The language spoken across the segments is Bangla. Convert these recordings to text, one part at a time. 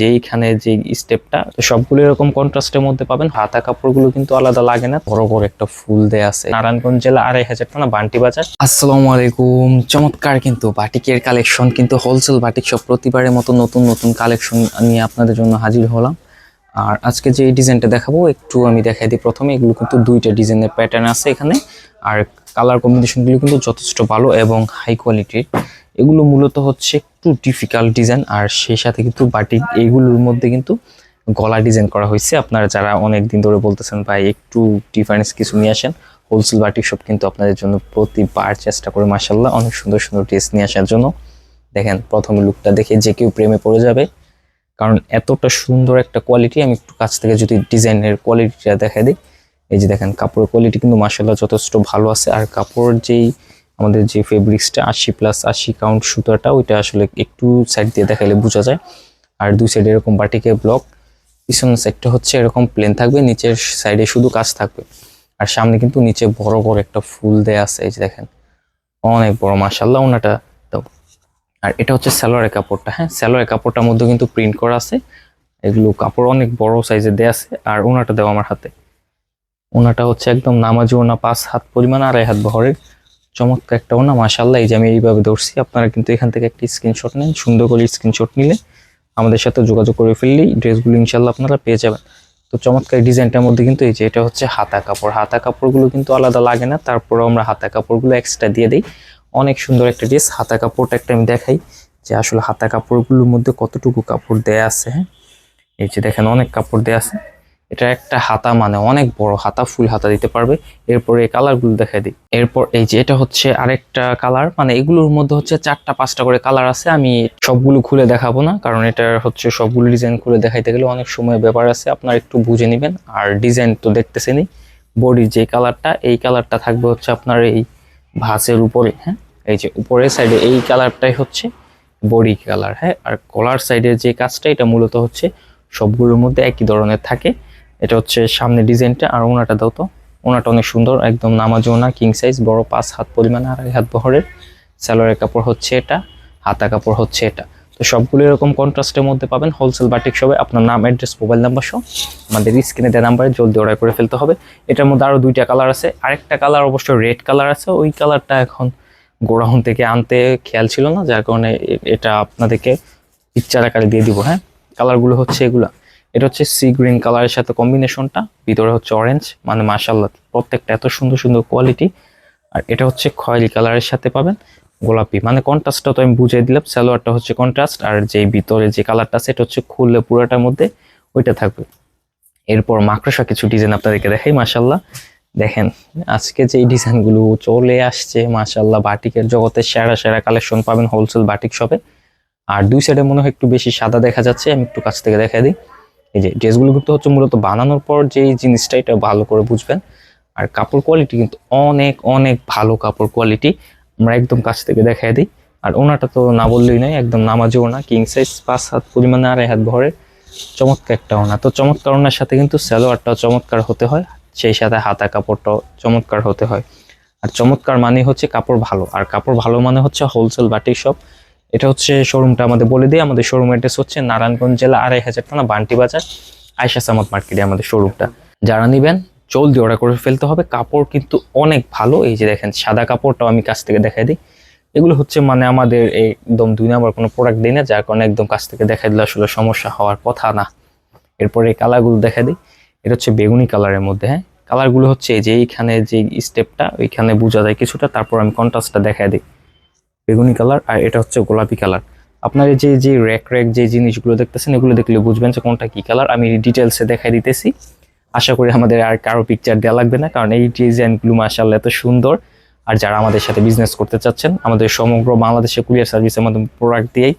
যে এইখানে যে স্টেপটা সবগুলো এরকম কন্ট্রাস্টের মধ্যে পাবেন। হাতা কাপড়গুলো কিন্তু আলাদা লাগে না। বড় বড় একটা ফুল দেয়া আছে। নারায়ণগঞ্জ জেলা আড়াই হাজার টাকা বান্টি বাজার। আসসালামু আলাইকুম। চমৎকার কিন্তু বাটিকের কালেকশন, কিন্তু হোলসেল বাটিক সব প্রতিবারের মতো নতুন নতুন কালেকশন নিয়ে আপনাদের জন্য হাজির হলাম। আর আজকে যে ডিজাইনটা দেখাবো, একটু আমি দেখাই দিই প্রথমে। এগুলো কিন্তু দুইটা ডিজাইনের প্যাটার্ন আছে এখানে। আর কালার কম্বিনেশনগুলো কিন্তু যথেষ্ট ভালো এবং হাই কোয়ালিটির এগুলো মূলত হচ্ছে একটু ডিফিকাল্ট ডিজাইন আর সেই সাথে কিন্তু বাটিক এইগুলোর মধ্যে কিন্তু গলা ডিজাইন করা হয়েছে। আপনারা যারা অনেক দিন ধরে বলতেছেন, ভাই, একটু ডিফারেন্স কিছু নিয়ে আসেন। হোলসেল বাটিক সব কিন্তু আপনাদের জন্য প্রতিবার চেষ্টা করে মাসাল্লাহ অনেক সুন্দর সুন্দর ড্রেস নিয়ে আসার জন্য। দেখেন, প্রথমে লুকটা দেখে যে কেউ প্রেমে পড়ে যাবে। কারণ এতটা সুন্দর একটা কোয়ালিটি আমি একটু কাছ থেকে যদি ডিজাইনের কোয়ালিটিটা দেখা দিই। এই যে দেখেন, কাপড়ের কোয়ালিটি কিন্তু মাসাল্লাহ যথেষ্ট ভালো আছে। আর কাপড়ের যেই আমাদের যে ফেব্রিক্সটা আশি প্লাস আশি কাউন্ট সুতাটা, ওইটা আসলে একটু সাইড দিয়ে দেখালে বোঝা যায়। আর দুই সাইডে এরকম বাটিকে ব্লক পিছনের সাইডটা হচ্ছে এরকম প্লেন থাকবে, নিচের সাইডে শুধু কাজ থাকবে। আর সামনে কিন্তু নিচে বড় বড় একটা ফুল দেয়া আছে, এই যে দেখেন। অনেক বড় মাসাল্লাহ ওনাটা। দাও। আর এটা হচ্ছে স্যালোয়ারের কাপড়টা হ্যাঁ? স্যালোয়ারের কাপড়টার মধ্যে কিন্তু প্রিন্ট করা আছে। এগুলো কাপড় অনেক বড় সাইজে দেয়া আছে, আর ওনাটা দেওয়া আমার হাতে। ওনাটা হচ্ছে একদম নামাজি ওনা পাঁচ হাত পরিমাণ, আড়াই হাত বহরের। চমৎকার একটা ওনা মাসাল্লাহ এই যে আমি এইভাবে ধরছি, আপনারা কিন্তু এখান থেকে একটি স্ক্রিনশট নেন, সুন্দর করে স্ক্রিনশট নিলে আমাদের সাথে যোগাযোগ করে ফেললেই ড্রেসগুলো ইনশাল্লাহ আপনারা পেয়ে যাবেন। তো চমৎকার ডিজাইনটার মধ্যে কিন্তু এই যে এটা হচ্ছে হাতা কাপড়। হাতা কাপড়গুলো কিন্তু আলাদা লাগে না, তারপরেও আমরা হাতা কাপড়গুলো এক্সট্রা দিয়ে দিই। অনেক সুন্দর একটা ড্রেস হাতা কাপড়টা একটা আমি দেখাই যে আসলে হাতা কাপড়গুলোর মধ্যে কতটুকু কাপড় দেয়া আছে হ্যাঁ? এই যে দেখেন, অনেক কাপড় দেয়া আছে। এটা একটা হাতা মানে অনেক বড় হাতা, ফুল হাতা দিতে পারবে। এরপর এই কালারগুলো দেখাই দিই। এরপর এই যে এটা হচ্ছে আরেকটা কালার মানে এগুলোর মধ্যে হচ্ছে চারটা, পাঁচটা করে কালার আছে। আমি সবগুলো খুলে দেখাবো না, কারণ এটা হচ্ছে সবগুলো ডিজাইন খুলে দেখাইতে গেলে অনেক সময় ব্যাপার আছে। আপনারা একটু বুঝে নেবেন। আর ডিজাইন তো দেখতেছেনই, বডির যে কালারটা, এই কালারটা থাকবে হচ্ছে আপনার এই ভাসের উপরে হ্যাঁ? এই যে উপরের সাইডে এই কালারটাই হচ্ছে বডি কালার হ্যাঁ? আর কলার সাইডের যে কাজটা, এটা মূলত হচ্ছে সবগুলোর মধ্যে একই ধরনের থাকে। এটা হচ্ছে সামনে ডিজাইনটা, আর ওনাটা দাও তো। ওনাটা অনেক সুন্দর, একদম নামাজ ওনা কিং সাইজ বড় পাঁচ হাত পরিমাণে, আড়াই হাত বহরের। স্যালোয়ারের কাপড় হচ্ছে এটা, হাতা কাপড় হচ্ছে এটা। তো সবগুলো এরকম কন্ট্রাস্টের মধ্যে পাবেন হোলসেল বাটিক সবে আপনার নাম অ্যাড্রেস মোবাইল নাম্বার সহ আমাদের স্ক্রিনে দেওয়া নাম্বারে জলদি অর্ডার করে ফেলতে হবে। এটার মধ্যে আরও দুইটা কালার আছে, আরেকটা কালার অবশ্য রেড কালার আছে। ওই কালারটা এখন গোড়াউন থেকে আনতে খেয়াল ছিল না, যার কারণে এটা আপনাদেরকে পিকচার আকারে দিয়ে দিব হ্যাঁ? কালারগুলো হচ্ছে এগুলা। এটা হচ্ছে সি গ্রিন কালারের সাথে কম্বিনেশনটা, ভিতরে হচ্ছে অরেঞ্জ মানে মাশাল্লাহ প্রত্যেকটা এত সুন্দর সুন্দর কোয়ালিটি আর এটা হচ্ছে খয়েরি কালারের সাথে পাবেন গোলাপি মানে কন্ট্রাস্টটা তো আমি বুঝিয়ে দিলাম, সালোয়ারটা হচ্ছে কন্ট্রাস্ট আর যে ভিতরে যে কালারটা এটা হচ্ছে খুললে পুরোটার মধ্যে ওইটা থাকবে। এরপর মাকড়সা কিছু ডিজাইন আপনাদেরকে দেখাই মাশাল্লাহ দেখেন, আজকে যে ডিজাইনগুলো চলে আসছে মাশাল্লাহ বাটিকের জগতে সেরা সেরা কালেকশন পাবেন হোলসেল বাটিক শপে আর দুই সাইডে মনে হয় একটু বেশি সাদা দেখা যাচ্ছে, আমি একটু কাছ থেকে দেখা দিই। এই যে ড্রেসগুলো কিন্তু হচ্ছে মূলত বানানোর পর যে জিনিসটা, এটা ভালো করে বুঝবেন। আর কাপড় কোয়ালিটি কিন্তু অনেক অনেক ভালো কাপড় কোয়ালিটি আমরা একদম কাছ থেকে দেখাই দিই। আর ওনাটা তো না বললেই নয়, একদম নামাজি ওনা কিং সাইজ পাঁচ হাত পরিমাণে আড়াই হাত ভরে চমৎকার একটা ওনা। তো চমৎকার ওনার সাথে কিন্তু সালোয়ারটাও চমৎকার হতে হয়। সেই সাথে হাতা কাপড়টাও চমৎকার হতে হয়। আর চমৎকার মানে হচ্ছে কাপড় ভালো। আর কাপড় ভালো মানে হচ্ছে হোলসেল বাটিক শপ এটা হচ্ছে শোরুমটা আমাদের বলে দিই। আমাদের শোরুম অ্যাড্রেস হচ্ছে নারায়ণগঞ্জ জেলা আড়াই হাজার টাকা বান্টি বাজার আয়সা সামাদ মার্কেটে আমাদের শোরুমটা যারা নিবেন, জলদি অর্ডার করে ফেলতে হবে। কাপড় কিন্তু অনেক ভালো। এই যে দেখেন, সাদা কাপড়টাও আমি কাছ থেকে দেখাই দিই। এগুলো হচ্ছে মানে আমাদের একদম দুই নাম্বার কোনো প্রোডাক্ট দিই না, যার কারণে একদম কাছ থেকে দেখাই দিলে আসলে সমস্যা হওয়ার কথা না। এরপরে এই কালারগুলো দেখা দিই। এটা হচ্ছে বেগুনি কালারের মধ্যে হ্যাঁ? কালারগুলো হচ্ছে যে এইখানে যে স্টেপটা ওইখানে বোঝা যায় কিছুটা। তারপর আমি কন্ট্রাস্টটা দেখাই দিই। বেগুনি কালার আর এটা হচ্ছে গোলাপি কালার আপনার যে যে র্যাক র্যাক যে জিনিসগুলো দেখতেছেন, এগুলো দেখলে বুঝবেন যে কোনটা কি কালার আমি ডিটেলসে দেখাই দিতেছি। আশা করি আমাদের আর কারও পিকচার দেওয়া লাগবে না, কারণ এই ডিজাইনগুলো মাসাল্লাহ এত সুন্দর। আর যারা আমাদের সাথে বিজনেস করতে চাচ্ছেন, আমাদের সমগ্র বাংলাদেশে কুরিয়ার সার্ভিসের মাধ্যমে প্রোডাক্ট দিয়েই,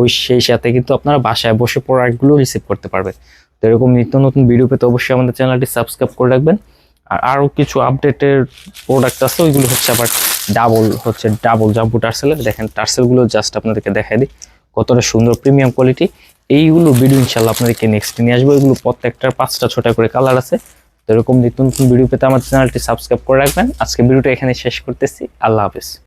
ওই সেই সাথে কিন্তু আপনারা বাসায় বসে প্রোডাক্টগুলো রিসিভ করতে পারবেন। তো এরকম নিত্য নতুন ভিডিও পেতে অবশ্যই আমাদের চ্যানেলটি সাবস্ক্রাইব করে রাখবেন। আর আরও কিছু আপডেটের প্রোডাক্ট আছে, ওইগুলো হচ্ছে আবার ডাবল হচ্ছে ডাবল জাম্পু টার্সেলের দেখেন টার্সেলগুলো জাস্ট আপনাদেরকে দেখাই দিই, কতটা সুন্দর প্রিমিয়াম কোয়ালিটি এইগুলো ভিডিও ইনশাল্লাহ আপনাদেরকে নেক্সট নিয়ে আসব। এগুলো প্রত্যেকটার পাঁচটা ছোটা করে কালার আছে। তো এরকম নিত্য নতুন ভিডিও পেতে আমার চ্যানেলটি সাবস্ক্রাইব করে রাখবেন। আজকে ভিডিওটা এখানে শেষ করতেছি। আল্লাহ হাফিজ।